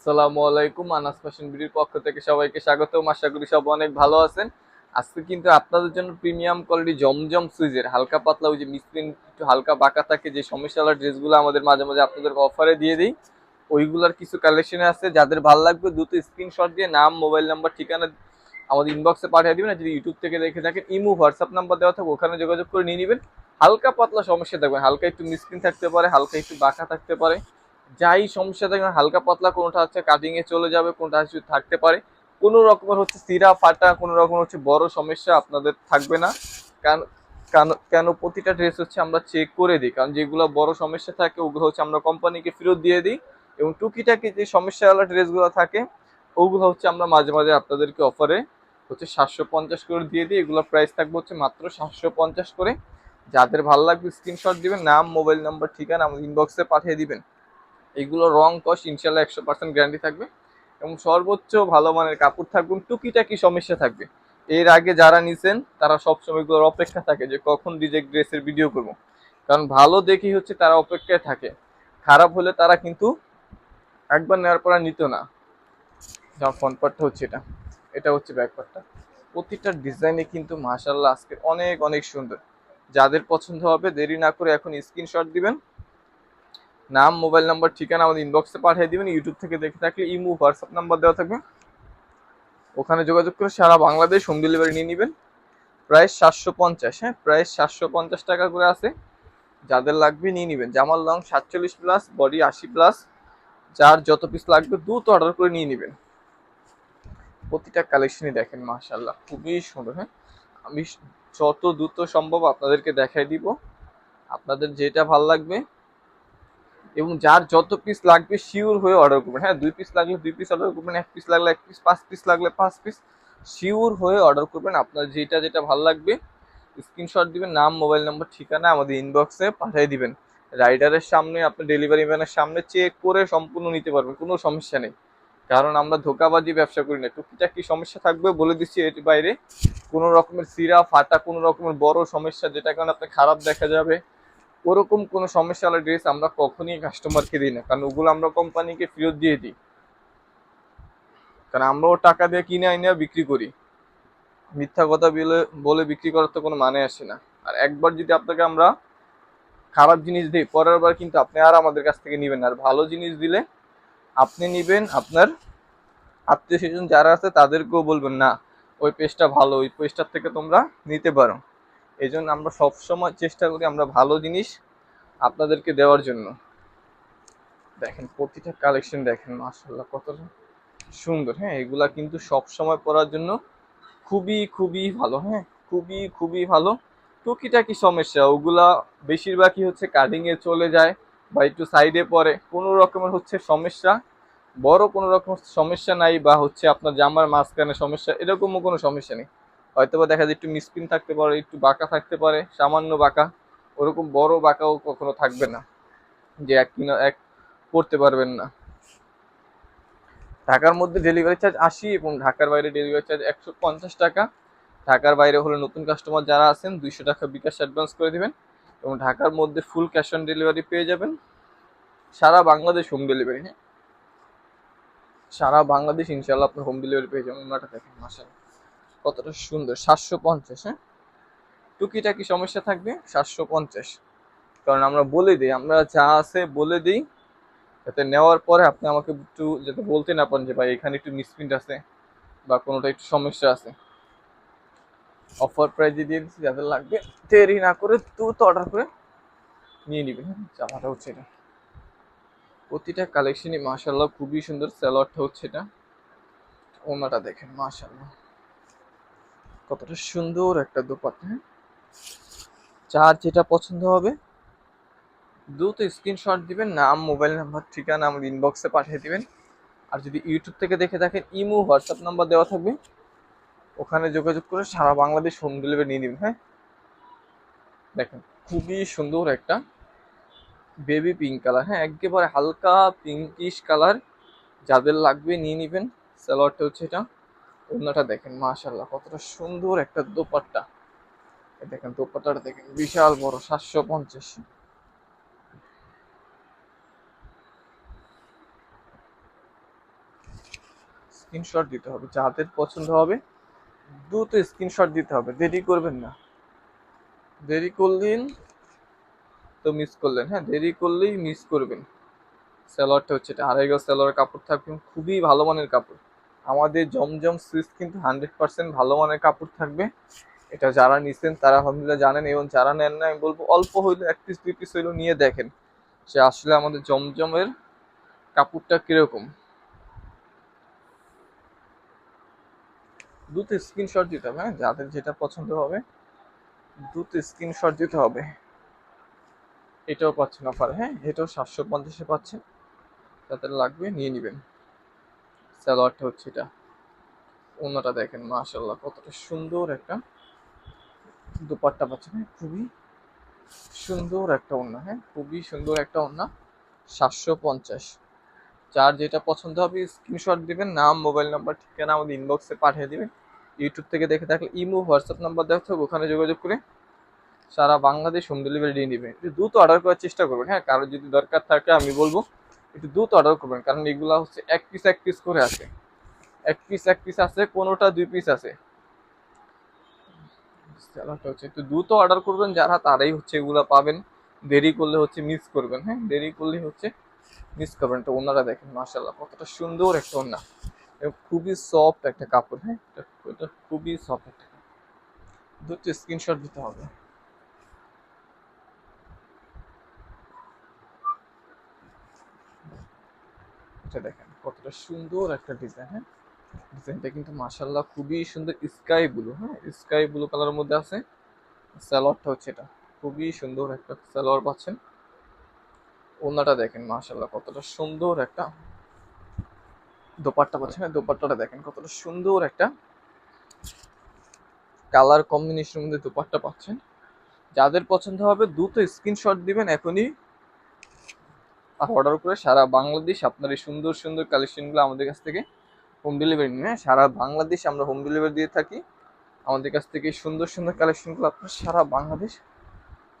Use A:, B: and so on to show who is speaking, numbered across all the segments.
A: আসসালামু আলাইকুম, আনাস ফ্যাশন বিডির পক্ষ থেকে সবাইকে স্বাগতম। আশা করি সব অনেক ভালো আছেন। আজকে কিন্তু আপনাদের জন্য প্রিমিয়াম কোয়ালিটি জমজম সুইজের হালকা পাতলা ওই যে মিসপ্রিন একটু হালকা বাঁকা থাকে যে সমস্যাওয়ালা ড্রেসগুলো আমাদের মাঝে মাঝে আপনাদের অফারে দিয়ে দিই। ওইগুলোর কিছু কালেকশন আছে, যাদের ভালো লাগবে দ্রুত স্ক্রিনশট দিয়ে নাম মোবাইল নাম্বার ঠিকানা আমাদের ইনবক্সে পাঠিয়ে দিবেন। যদি ইউটিউব থেকে দেখে থাকেন, ইমো হোয়াটসঅ্যাপ নাম্বার দেওয়া থাকবে, ওখানে যোগাযোগ করে নিয়ে নেবেন। হালকা পাতলা সমস্যা থাকবে হালকা একটু মিসপ্রিন থাকতে পারে, হালকা একটু বাঁকা থাকতে পারে। যাই সমস্যা থাকবে হালকা পাতলা কোনোটা হচ্ছে কাটিং এ চলে যাবে, কোনোটা হচ্ছে থাকতে পারে। কোনো রকমের হচ্ছে সিরা, ফাটা, কোনো রকম হচ্ছে বড় সমস্যা আপনাদের থাকবে না। কারণ কেন কেন প্রতিটা ড্রেস হচ্ছে আমরা চেক করে দিই। কারণ যেগুলো বড় সমস্যা থাকে, ওগুলো হচ্ছে আমরা কোম্পানিকে ফেরত দিয়ে দিই। এবং টুকিটাকি যে সমস্যাওয়ালা ড্রেসগুলো থাকে, ওগুলো হচ্ছে আমরা মাঝে মাঝে আপনাদেরকে অফারে হচ্ছে সাতশো পঞ্চাশ করে দিয়ে দিই। এগুলোর প্রাইস থাকবে হচ্ছে মাত্র সাতশো পঞ্চাশ করে। যাদের ভালো লাগবে স্ক্রিনশট দিবেন, নাম মোবাইল নাম্বার ঠিকানা আমাদের ইনবক্সে পাঠিয়ে দিবেন। এগুলো রং কস ইনশাল্লাহ একশো পার্সেন্ট গ্যারান্টি থাকবে এবং সর্বোচ্চ ভালো মানের কাপড় থাকবে টুকিটাকি সমস্যা থাকবে। এর আগে যারা নিছেন, তারা সবসময় এগুলোর অপেক্ষা থাকে যে কখন রিজেক্ট ড্রেসের ভিডিও করব। কারণ ভালো দেখি হচ্ছে তারা অপেক্ষায় থাকে। খারাপ হলে তারা কিন্তু একবার নেওয়ার পর নিত না। যা ফ্রন্ট পার্টটা হচ্ছে এটা। এটা হচ্ছে ব্যাক পার্টটা প্রতিটা ডিজাইনে কিন্তু মাশাল্লাহ আজকে অনেক অনেক সুন্দর। যাদের পছন্দ হবে দেরি না করে এখন স্ক্রিনশট দিবেন। নাম, মোবাইল নাম্বার, ঠিকানা আমাদের ইনবক্সে পাঠিয়ে দেবেন ইউটিউব থেকে দেখে থাকলে ইমো হোয়াটসঅ্যাপ নাম্বার দেওয়া থাকবে। ওখানে যোগাযোগ করে সারা বাংলাদেশ হোম ডেলিভারি নিয়ে নেবেন। প্রাইস সাতশো পঞ্চাশ হ্যাঁ? প্রাইস সাতশো পঞ্চাশ টাকা করে আছে। যাদের লাগবে নিয়ে নেবেন। জামার লং সাতচল্লিশ প্লাস বডি আশি প্লাস যার যত পিস লাগবে দ্রুত অর্ডার করে নিয়ে নেবেন। প্রতিটা কালেকশনই দেখেন মাশাল্লাহ খুবই সুন্দর হ্যাঁ? আমি যত দ্রুত সম্ভব আপনাদেরকে দেখাই দিব। আপনাদের যেটা ভালো লাগবে এবং যার যত পিস লাগবে শিওর হয়ে অর্ডার করবেন। হ্যাঁ দুই পিস লাগলে দুই পিস অর্ডার করবেন, এক পিস লাগলে এক পিস পাঁচ পিস লাগলে পাঁচ পিস শিওর হয়ে অর্ডার করবেন। আপনার যেটা যেটা ভালো লাগবে স্ক্রিনশট দিবেন, নাম মোবাইল নাম্বার ঠিকানা আমাদের ইনবক্সে পাঠিয়ে দিবেন। রাইডারের সামনে আপনি ডেলিভারি ম্যানের সামনে চেক করে সম্পূর্ণ নিতে পারবেন, কোনো সমস্যা নেই। কারণ আমরা ধোকাবাজি ব্যবসা করি না। টুকিটাকি সমস্যা থাকবে বলে দিচ্ছি এর বাইরে। কোনো রকমের সিরা, ফাটা, কোনো রকমের বড় সমস্যা যেটা কারণে আপনার খারাপ দেখা যাবে। ওরকম কোনো সমস্যাওয়ালা ড্রেস আমরা কখনই কাস্টমারকে দিই না। কারণ ওগুলো আমরা কোম্পানিকে ফেরত দিয়ে দিই। কারণ আমরাও টাকা দিয়ে কিনে আইনে বিক্রি করি। মিথ্যা কথা বলে বলে বিক্রি করার তো কোনো মানে আসে না। আর একবার যদি আপনাকে আমরা খারাপ জিনিস দিই, পরের বার কিন্তু আপনি আর আমাদের কাছ থেকে নেবেন আর ভালো জিনিস দিলে আপনি নেবেন, আপনার আত্মীয় স্বজন যারা আছে তাদেরকেও বলবেন, না, ওই পেজটা ভালো, ওই পেজটার থেকে তোমরা নিতে পারো। এই জন্য আমরা সবসময় চেষ্টা করি আমরা ভালো জিনিস আপনাদেরকে দেওয়ার জন্য। দেখেন, প্রতিটা কালেকশন দেখেন মাসাল্লাহ কতটা সুন্দর। হ্যাঁ এগুলা কিন্তু সব সময় পরার জন্য খুবই খুবই ভালো হ্যাঁ খুবই খুবই ভালো। টুকিটাকি সমস্যা, ওগুলা বেশিরভাগই হচ্ছে কাটিং এ চলে যায় বা একটু সাইডে পড়ে। কোনো রকমের হচ্ছে সমস্যা, বড় কোনো রকম সমস্যা নাই বা হচ্ছে আপনার জামার মাঝখানে সমস্যা, এরকমও কোনো সমস্যা নেই। হয়তো বা দেখা যায় একটু মিসপিন থাকতে পারে, একটু বাঁকা থাকতে পারে, সামান্য বাঁকা, ওরকম বড় বাঁকাও কখনো থাকবে না, যে এক কিনা, এক করতে পারবেন না। ঢাকার মধ্যে ডেলিভারি চার্জ আশি এবং ঢাকার বাইরে ডেলিভারি চার্জ একশো পঞ্চাশ টাকা। ঢাকার বাইরে হলে নতুন কাস্টমার যারা আছেন, দুইশো টাকা বিকাশ অ্যাডভান্স করে দিবেন এবং ঢাকার মধ্যে ফুল ক্যাশ অন ডেলিভারি পেয়ে যাবেন। সারা বাংলাদেশ হোম ডেলিভারি হ্যাঁ? সারা বাংলাদেশ ইনশাল্লাহ আপনার হোম ডেলিভারি পেয়ে যাবেন, ওনাটা দেখেন মাসাল কতটা সুন্দর? সাতশো পঞ্চাশ হ্যাঁ? টুকিটাকি সমস্যা থাকবে, সাতশো পঞ্চাশ। কারণ আমরা বলে দিই, আমরা যা আছে বলে দিই, যাতে নেওয়ার পরে আপনি আমাকে একটু যাতে বলতে না পারেন যে, ভাই, এখানে একটু মিসপ্রিন্ট আছে বা কোনোটা একটু সমস্যা আছে। অফার প্রাইজে দিয়ে দিচ্ছি যাদের লাগবে, দেরি না করে দ্রুত অর্ডার করে নিয়ে নিবেন। জামাটা হচ্ছে এটা। প্রতিটা কালেকশনই মাশাল্লাহ খুবই সুন্দর স্যালোয়ারটা হচ্ছে এটা। ওনাটা দেখেন মাশাল্লাহ কতটা সুন্দর একটা দোপাট্টা হ্যাঁ? যার যেটা পছন্দ হবে, দ্রুত স্ক্রিনশট দিবেন, নাম মোবাইল নাম্বার ঠিকানা আমার ইনবক্সে পাঠিয়ে দিবেন। আর যদি ইউটিউব থেকে দেখে থাকেন, ইমো হোয়াটসঅ্যাপ নাম্বার দেওয়া থাকবে। ওখানে যোগাযোগ করে সারা বাংলাদেশ হোম ডেলিভারি নিয়ে নেবেন হ্যাঁ? দেখেন, খুবই সুন্দর একটা বেবি পিঙ্ক কালার হ্যাঁ? একেবারে হালকা পিঙ্কিশ কালার যাদের লাগবে নিয়ে নেবেন। সালোয়ারটা হচ্ছে এটা। অন্যটা দেখেন মাশাল্লাহ কতটা সুন্দর একটা দোপাট্টা। দেখেন, দোপাট্টাটা দেখেন, বিশাল বড়, সাতশো পঞ্চাশ। স্ক্রিনশট দিতে হবে, যাদের পছন্দ হবে, দ্রুত স্ক্রিনশট দিতে হবে, দেরি করবেন না। দেরি করলেন তো মিস করলেন হ্যাঁ দেরি করলেই মিস করবেন। স্যালোয়ারটা হচ্ছে এটা, আড়াই গজ স্যালোয়ার কাপড় থাকবে, খুবই ভালো মানের কাপড়। আমাদের জমজম সুইচ কিন্তু হান্ড্রেড পার্সেন্ট ভালো মানের কাপড় থাকবে। এটা যারা নিছেন তারা আলহামদুলিল্লাহ জানেন এবং যারা নেন না, আমি বলব অল্প হইলে এক পিস দুই পিস হইলেও নিয়ে দেখেন যে আসলে আমাদের জমজমের কাপড়টা কীরকম। দ্রুত স্ক্রিনশট দিতে হবে হ্যাঁ? যাদের যেটা পছন্দ হবে দ্রুত স্ক্রিনশট দিতে হবে। এটাও পাচ্ছেন অফার হ্যাঁ? এটাও সাতশো পঞ্চাশে পাচ্ছেন। যাদের লাগবে নিয়ে নেবেন। স্যালোয়ারটা হচ্ছে এটা। অন্যটা দেখেন মাশাল্লাহ কতটা সুন্দর একটা দুপাট্টা পাচ্ছেন হ্যাঁ খুবই সুন্দর একটা ওন্না হ্যাঁ খুবই সুন্দর একটা ওন্না সাতশো পঞ্চাশ। যার যেটা পছন্দ হবে স্ক্রিনশট দিবেন, নাম মোবাইল নাম্বার ঠিকানা আমাদের ইনবক্সে পাঠিয়ে দিবেন। ইউটিউব থেকে দেখে থাকলে ইমো হোয়াটসঅ্যাপ নাম্বার দেওয়া থাকবে, ওখানে যোগাযোগ করে সারা বাংলাদেশ হোম ডেলিভারি দিয়ে নেবেন দ্রুত অর্ডার করার চেষ্টা করবেন হ্যাঁ কারোর যদি দরকার থাকে আমি বলব। একটু দ্রুত অর্ডার করবেন, কারণ এগুলা হচ্ছে এক পিস এক পিস করে আছে এক পিস এক পিস আছে, কোনোটা দুই পিস আছে। একটু দ্রুত অর্ডার করবেন, যারা তারাই হচ্ছে এগুলো পাবেন। দেরি করলে হচ্ছে মিস করবেন হ্যাঁ? দেরি করলে হচ্ছে মিস করবেন। তো ওনারা দেখেন মাশাল্লাহ কতটা সুন্দর একটা ওনা খুবই সফট একটা কাপড় হ্যাঁ? এটা খুবই সফট একটা দুটো স্ক্রিনশট দিতে হবে। এটা দেখেন কতটা সুন্দর একটা ডিজাইন হ্যাঁ? ডিজাইনটা কিন্তু মাশাল্লাহ খুবই সুন্দর স্কাই ব্লু হ্যাঁ? স্কাই ব্লু কালারের মধ্যে আছে। স্যালোয়ারটা হচ্ছে এটা। খুবই সুন্দর একটা স্যালোয়ার পাচ্ছেন। ওনাটা দেখেন মাশাল্লাহ কতটা সুন্দর একটা দোপাট্টা পাচ্ছেন হ্যাঁ, দোপাট্টাটা দেখেন কতটা সুন্দর একটা কালার কম্বিনেশনের মধ্যে দোপাট্টা পাচ্ছেন। যাদের পছন্দ হবে দ্রুত স্ক্রিনশট দিবেন এখনই অর্ডার করে সারা বাংলাদেশ আপনার এই সুন্দর সুন্দর কালেকশনগুলো আমাদের কাছ থেকে হোম ডেলিভারি নিয়ে সারা বাংলাদেশ আমরা হোম ডেলিভারি দিয়ে থাকি। আমাদের কাছ থেকে সুন্দর সুন্দর কালেকশনগুলো আপনার সারা বাংলাদেশ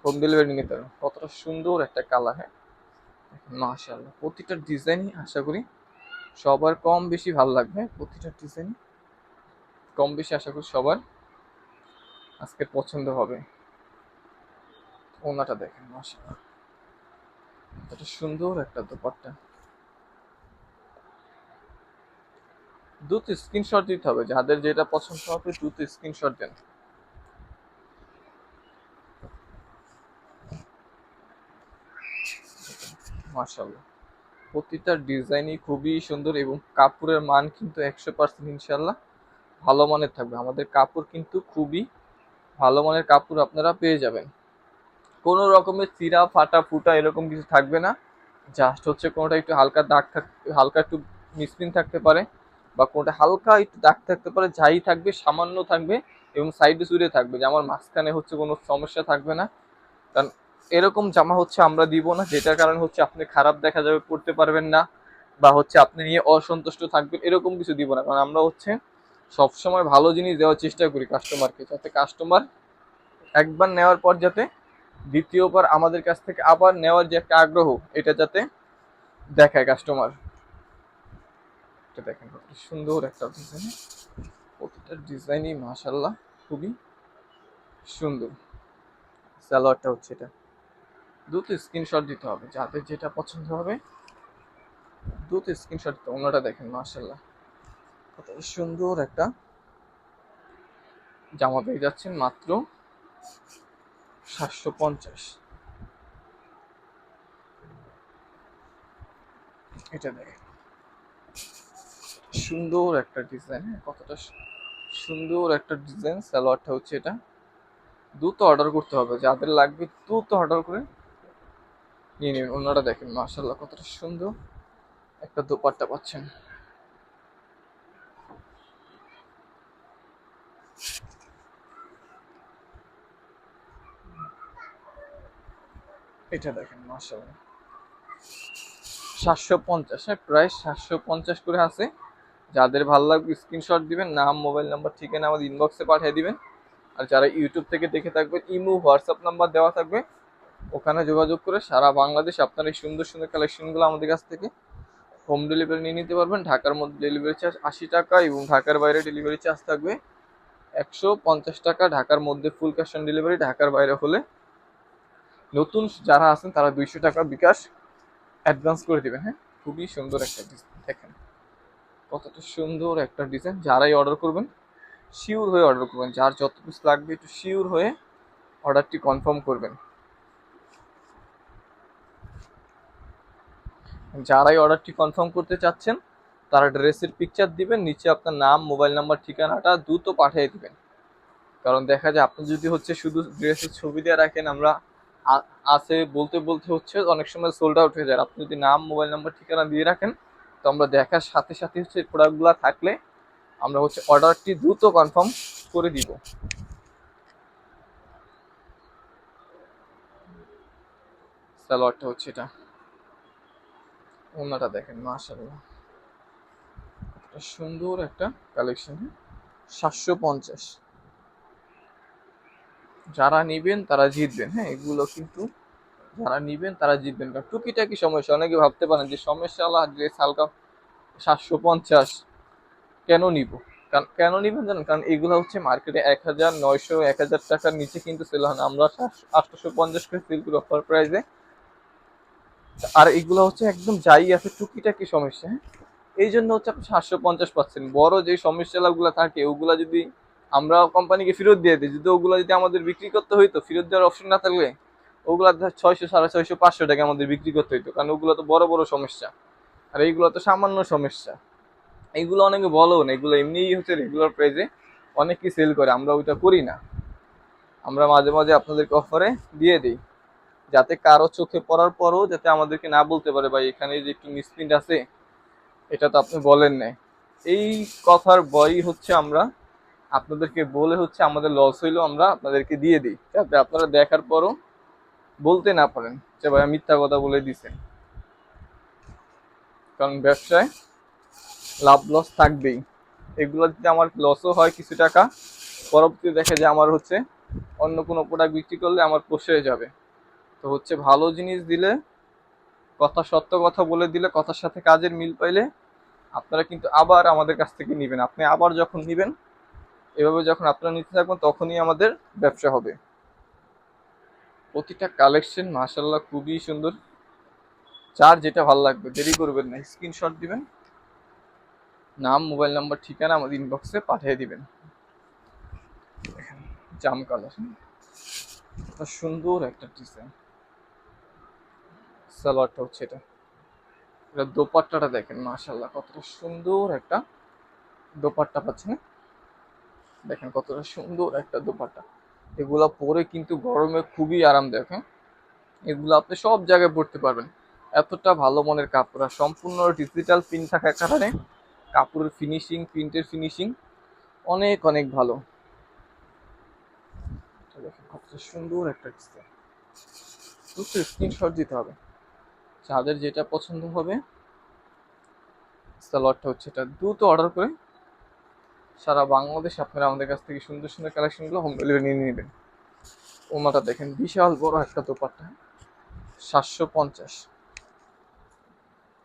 A: হোম ডেলিভারি নিতে পারেন কতটা সুন্দর একটা কালার হ্যাঁ? মাশাআল্লাহ, প্রতিটা ডিজাইনই আশা করি সবার কম বেশি ভালো লাগবে প্রতিটা ডিজাইন কম বেশি আশা করি সবার আজকে পছন্দ হবে। ওনাটা দেখেন, মাশাআল্লাহ। কতটা সুন্দর একটা দোপাট্টা। দ্রুত স্ক্রিনশট দিতে হবে, যাদের যেটা পছন্দ হবে দ্রুত স্ক্রিনশট দেন। মাশাল্লাহ প্রতিটা ডিজাইনই খুবই সুন্দর এবং কাপড়ের মান কিন্তু একশো পার্সেন্ট ইনশাল্লাহ ভালো মানের থাকবে। আমাদের কাপড় কিন্তু খুবই ভালো মানের কাপড় আপনারা পেয়ে যাবেন। কোনো রকমের চিরা, ফাটা, ফুটা এরকম কিছু থাকবে না। জাস্ট হচ্ছে কোনোটা একটু হালকা দাগ থাক, হালকা একটু মিসপ্রিন থাকতে পারে বা কোনোটা হালকা একটু দাগ থাকতে পারে, যাই থাকবে, সামান্য থাকবে এবং সাইডে সুইডে থাকবে, যে আমার মাঝখানে হচ্ছে কোনো সমস্যা থাকবে না। কারণ এরকম জামা হচ্ছে আমরা দিব না, যেটার কারণে হচ্ছে আপনি খারাপ দেখা যাবে, পড়তে পারবেন না বা হচ্ছে আপনি নিয়ে অসন্তুষ্ট থাকবেন, এরকম কিছু দিব না। কারণ আমরা হচ্ছে সবসময় ভালো জিনিস দেওয়ার চেষ্টা করি কাস্টমারকে যাতে কাস্টমার একবার নেওয়ার পর যাতে দ্বিতীয়বার আমাদের কাছ থেকে আবার নেওয়ার যে একটা আগ্রহ, এটা যাতে দেখায় কাস্টমার এটা দেখেন সুন্দর একটা ডিজাইন প্রতিটা ডিজাইনই মাশাল্লাহ খুবই সুন্দর। সালোয়ারটা হচ্ছে এটা। দ্রুত স্ক্রিনশট দিতে হবে, যাদের যেটা পছন্দ হবে। দ্রুত স্ক্রিনশট দিতে অন্যটা দেখেন মাশাল্লাহ কত সুন্দর একটা জামা পেয়ে যাচ্ছেন মাত্র সাতশো পঞ্চাশ। এটা দেখেন। সুন্দর একটা ডিজাইন কতটা সুন্দর একটা ডিজাইন, সালোয়ারটা হচ্ছে এটা। দ্রুত অর্ডার করতে হবে, যাদের লাগবে দ্রুত অর্ডার করে নিয়ে নিন ওনারা দেখেন মার্শাল্লাহ কতটা সুন্দর একটা দোপাট্টা পাচ্ছেন। এটা দেখেন মার্শাল্লাহ সাতশো পঞ্চাশ হ্যাঁ প্রায় সাতশো পঞ্চাশ করে আছে। যাদের ভালো লাগবে স্ক্রিনশট দিবেন, নাম মোবাইল নাম্বার ঠিকানা আমাদের ইনবক্সে পাঠিয়ে দিবেন। আর যারা ইউটিউব থেকে দেখে থাকবেন ইমো হোয়াটসঅ্যাপ নাম্বার দেওয়া থাকবে, ওখানে যোগাযোগ করে সারা বাংলাদেশ আপনার এই সুন্দর সুন্দর কালেকশনগুলো আমাদের কাছ থেকে হোম ডেলিভারি নিয়ে নিতে পারবেন। ঢাকার মধ্যে ডেলিভারি চার্জ আশি টাকা এবং ঢাকার বাইরে ডেলিভারি চার্জ থাকবে একশো পঞ্চাশ টাকা। ঢাকার মধ্যে ফুল ক্যাশ অন ডেলিভারি ঢাকার বাইরে হলে নতুন যারা আছেন, তারা দুইশো টাকা বিকাশ অ্যাডভান্স করে দিবেন হ্যাঁ? খুবই সুন্দর একটা ডিজাইন দেখেন। কতটা সুন্দর একটা ডিজাইন যারাই অর্ডার করবেন শিওর হয়ে অর্ডার করবেন। যার যত পিস লাগবে, একটু শিওর হয়ে অর্ডারটি কনফার্ম করবেন। যারাই অর্ডারটি কনফার্ম করতে চাচ্ছেন, তারা ড্রেসের পিকচার দিবেন, নিচে আপনার নাম মোবাইল নাম্বার ঠিকানাটা দ্রুত পাঠিয়ে দিবেন। কারণ দেখা যায়, আপনি যদি হচ্ছে শুধু ড্রেসের ছবি দিয়ে রাখেন, আমরা আছে বলতে বলতে হচ্ছে অনেক সময় সোল্ড আউট হয়ে যায়। আপনি যদি নাম মোবাইল নাম্বার ঠিকানা দিয়ে রাখেন, তো আমরা দেখার সাথে সাথে হচ্ছে প্রোডাক্টগুলো থাকলে আমরা হচ্ছে অর্ডারটি দ্রুত কনফার্ম করে দিব। সালোয়ারটা হচ্ছে এটা। দেখেন সুন্দর একটা কালেকশন সাতশো পঞ্চাশ। যারা নিবেন তারা জিতবেন। হ্যাঁ এগুলো কিন্তু যারা নিবেন তারা জিতবেন। কারণ টুকিটাকি সমস্যা, অনেকে ভাবতে পারেন যে সমস্যা আল্লাহ ড্রেস হালকা সাতশো পঞ্চাশ কেন নিব? কারণ কেন নিবেন জানেন? কারণ এগুলো হচ্ছে মার্কেটে এক হাজার, নয়শো, এক হাজার টাকার নিচে কিন্তু সেল হয় না। আমরা আটশোশো পঞ্চাশ করে সেল করি অফার প্রাইসে আর এগুলো হচ্ছে একদম যাই আছে টুকিটাকি সমস্যা হ্যাঁ। এই জন্য হচ্ছে আপনি সাতশো পঞ্চাশ পাচ্ছেন। বড় যে সমস্যাগুলো থাকে, ওগুলা যদি আমরা কোম্পানিকে ফেরত দিয়ে দিই। যদি ওগুলো যদি আমাদের বিক্রি করতে হইতো, ফেরত দেওয়ার অপশন না থাকলে ওগুলা ছয়শো, সাড়ে ছয়শো, পাঁচশো টাকা আমাদের বিক্রি করতে হইতো। কারণ ওগুলো তো বড় বড় সমস্যা। আর এইগুলো তো সামান্য সমস্যা। এইগুলো অনেকে বলো না, এগুলো এমনিই হচ্ছে রেগুলার প্রাইসে অনেকে সেল করে। আমরা ওইটা করি না। আমরা মাঝে মাঝে আপনাদেরকে অফারে দিয়ে দিই। যাতে কারও চোখে পড়ার পরও যাতে আমাদেরকে না বলতে পারে, ভাই, এখানে যে একটু মিসপ্রিন্ট আছে, এটা তো আপনি বলেন নাই। এই কথার বই হচ্ছে আমরা আপনাদেরকে বলে হচ্ছে আমাদের লস হইলেও আমরা আপনাদেরকে দিয়ে দিই। যাতে আপনারা দেখার পরও বলতে না পারেন যে ভাই মিথ্যা কথা বলে দিছেন। কারণ ব্যবসায় লাভ লস থাকবেই। এগুলো যদি আমার লসও হয় কিছু টাকা, পরবর্তীতে দেখে যে আমার হচ্ছে অন্য কোনো প্রোডাক্ট বিক্রি করলে আমার পোষে যাবে। তো হচ্ছে ভালো জিনিস দিলে, কথা সত্য কথা বলে দিলে, কথার সাথে কাজের মিল পাইলে আপনারা কিন্তু আবার আমাদের কাছ থেকে নেবেন। আপনি আবার যখন নেবেন এভাবে যখন আপনারা নিতে থাকবেন, তখনই আমাদের ব্যবসা হবে। প্রতিটা কালেকশন মাসাল্লাহ খুবই সুন্দর। যার যেটা ভালো লাগবে, দেরি করবেন না। স্ক্রিনশট দিবেন, নাম, মোবাইল নাম্বার, ঠিকানা আমাদের ইনবক্সে পাঠিয়ে দিবেন। জাম কালার সুন্দর একটা ডিজাইন সালোয়ারটা হচ্ছে এটা। এটা দোপাট্টাটা দেখেন মাশাল্লাহ কতটা সুন্দর একটা দোপাট্টা পাচ্ছেন। দেখেন কতটা সুন্দর একটা দোপাট্টা। এগুলা পরে কিন্তু গরমে খুবই আরামদায়ক হ্যাঁ? এগুলো আপনি সব জায়গায় পরতে পারবেন। এতটা ভালো মনের কাপড় আর সম্পূর্ণ ডিজিটাল প্রিন্ট থাকার কারণে কাপড়ের ফিনিশিং প্রিন্টের ফিনিশিং অনেক অনেক ভালো। সুন্দর একটা ডিজাইন স্ক্রিনশট দিতে হবে। যাদের যেটা পছন্দ হবে সালোয়ারটা হচ্ছে এটা। দ্রুত অর্ডার করে সারা বাংলাদেশ আপনারা আমাদের কাছ থেকে সুন্দর সুন্দর কালেকশনগুলো হোম ডেলিভারি নিয়ে নেবেন। ওনাটা দেখেন, বিশাল বড় একটা দোপাট্টা। সাতশো পঞ্চাশ।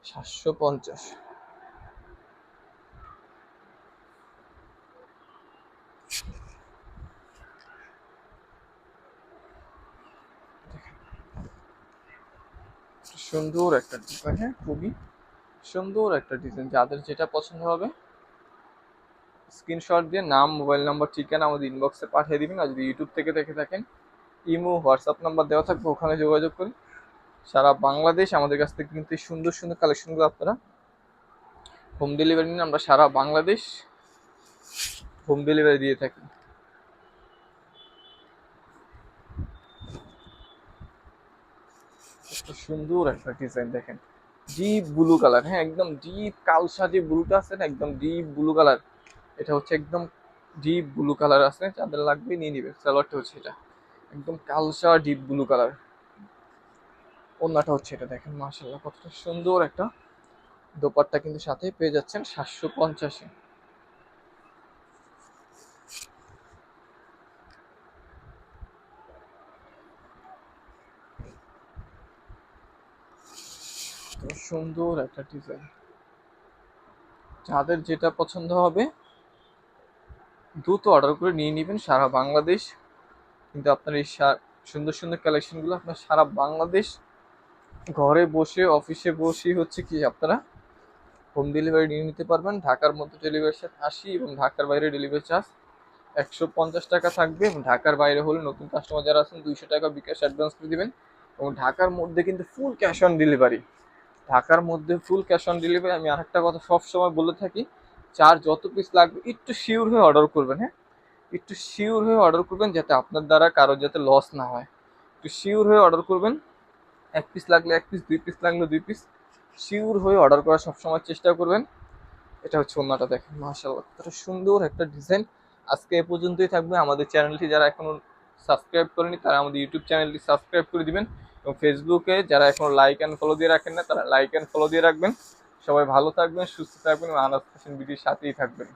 A: সাতশো পঞ্চাশ। সুন্দর একটা ডিজাইন হ্যাঁ খুবই সুন্দর একটা ডিজাইন যাদের যেটা পছন্দ হবে স্ক্রিনশট দিয়ে নাম, মোবাইল নাম্বার, ঠিকানা আমাদের ইনবক্সে পাঠিয়ে দিবেন। আর যদি ইউটিউব থেকে দেখে থাকেন, ইমো হোয়াটসঅ্যাপ নাম্বার দেওয়া থাকবে, ওখানে যোগাযোগ করুন। সারা বাংলাদেশ আমাদের কাছ থেকে কিন্তু সুন্দর সুন্দর কালেকশনগুলো আপনারা হোম ডেলিভারি নিন। আমরা সারা বাংলাদেশ হোম ডেলিভারি দিয়ে থাকি। সুন্দর একটা ডিজাইন দেখেন। ডিপ ব্লু কালার হ্যাঁ একদম ডিপ কালসা যে ব্লুটা আছে না, একদম ডিপ ব্লু কালার এটা হচ্ছে একদম ডিপ ব্লু কালার আছে, যাদের লাগবে নিয়ে নিবে। সালোয়ারটা হচ্ছে এটা। একদম কালসা ডিপ ব্লু কালার ওন্নাটা হচ্ছে এটা, দেখেন মার্শাল্লাহ কতটা সুন্দর একটা দোপারটা কিন্তু সাথে পেয়ে যাচ্ছেন সাতশো পঞ্চাশে। সুন্দর একটা ডিজাইন যাদের যেটা পছন্দ হবে দ্রুত অর্ডার করে নিয়ে নেবেন সারা বাংলাদেশ। কিন্তু আপনার এই সুন্দর সুন্দর কালেকশনগুলো আপনার সারা বাংলাদেশ ঘরে বসে অফিসে বসে হচ্ছে কি আপনারা হোম ডেলিভারি নিয়ে নিতে পারবেন। ঢাকার মধ্যে ডেলিভারি চার্জ আশি এবং ঢাকার বাইরে ডেলিভারি চার্জ একশো পঞ্চাশ টাকা থাকবে এবং ঢাকার বাইরে হলে নতুন কাস্টমার যারা আছেন দুইশো টাকা বিকাশ অ্যাডভান্স করে দেবেন এবং ঢাকার মধ্যে কিন্তু ফুল ক্যাশ অন ডেলিভারি ঢাকার মধ্যে ফুল ক্যাশ অন ডেলিভারি আমি আরেকটা কথা সবসময় বলে থাকি চার যত পিস লাগবে, একটু শিওর হয়ে অর্ডার করবেন হ্যাঁ? একটু শিওর হয়ে অর্ডার করবেন যাতে আপনার দ্বারা কারও যাতে লস না হয়। একটু শিওর হয়ে অর্ডার করবেন, এক পিস লাগলে এক পিস দুই পিস লাগলে দুই পিস শিওর হয়ে অর্ডার করার সবসময় চেষ্টা করবেন। এটা হচ্ছে ওনাটা দেখেন, মাশাআল্লাহ, কতটা সুন্দর একটা ডিজাইন আজকে এ পর্যন্তই থাকবে। আমাদের চ্যানেলটি যারা এখনও সাবস্ক্রাইব করেনি, তারা আমাদের ইউটিউব চ্যানেলটি সাবস্ক্রাইব করে দিবেন। এবং ফেসবুকে যারা এখনও লাইক অ্যান্ড ফলো দিয়ে রাখেন না, তারা লাইক অ্যান্ড ফলো দিয়ে রাখবেন। সবাই ভালো থাকবেন সুস্থ থাকবেন এবং আনাজ হোসেন ভিডিওর সাথেই থাকবেন।